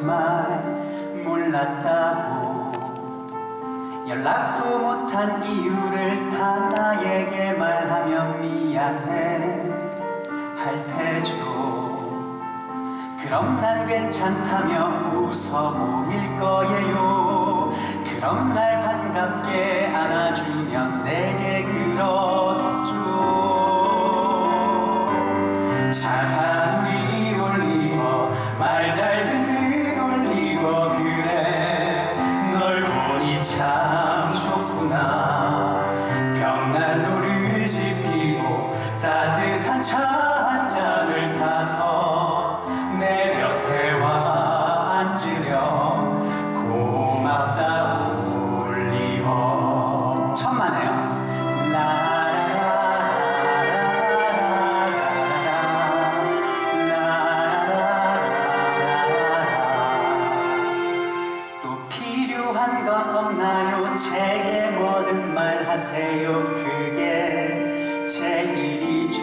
정말 몰랐다고. 연락도 못한 이유를 다 나에게 말하면 미안해. 할 테죠. 그럼 난 괜찮다며 웃어 보일 거예요. 그럼 날 반갑게 안아주면 내게 그러 참 좋구나 말하세요. 그게 제 일이죠.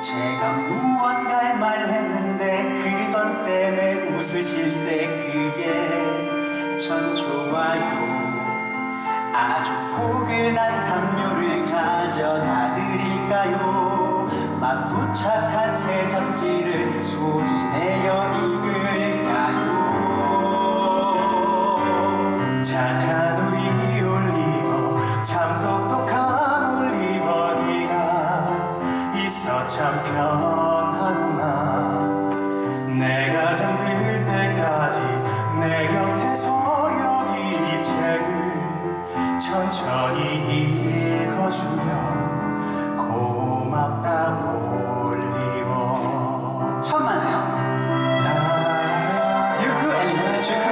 제가 무언가를 말했는데 그것 때문에 웃으실 때 그게 전 좋아요. 아주 포근한 담요를 가져다 드릴까요? 막 도착한 새 잡지를 소리내어 읽을까요? 착한 있어 참 편하구나. 내가 잠들 때까지 내 곁에서 여기 이 책을 천천히 읽어주면 고맙다 올리버 천만에요? 듀크 앨리슨의 즉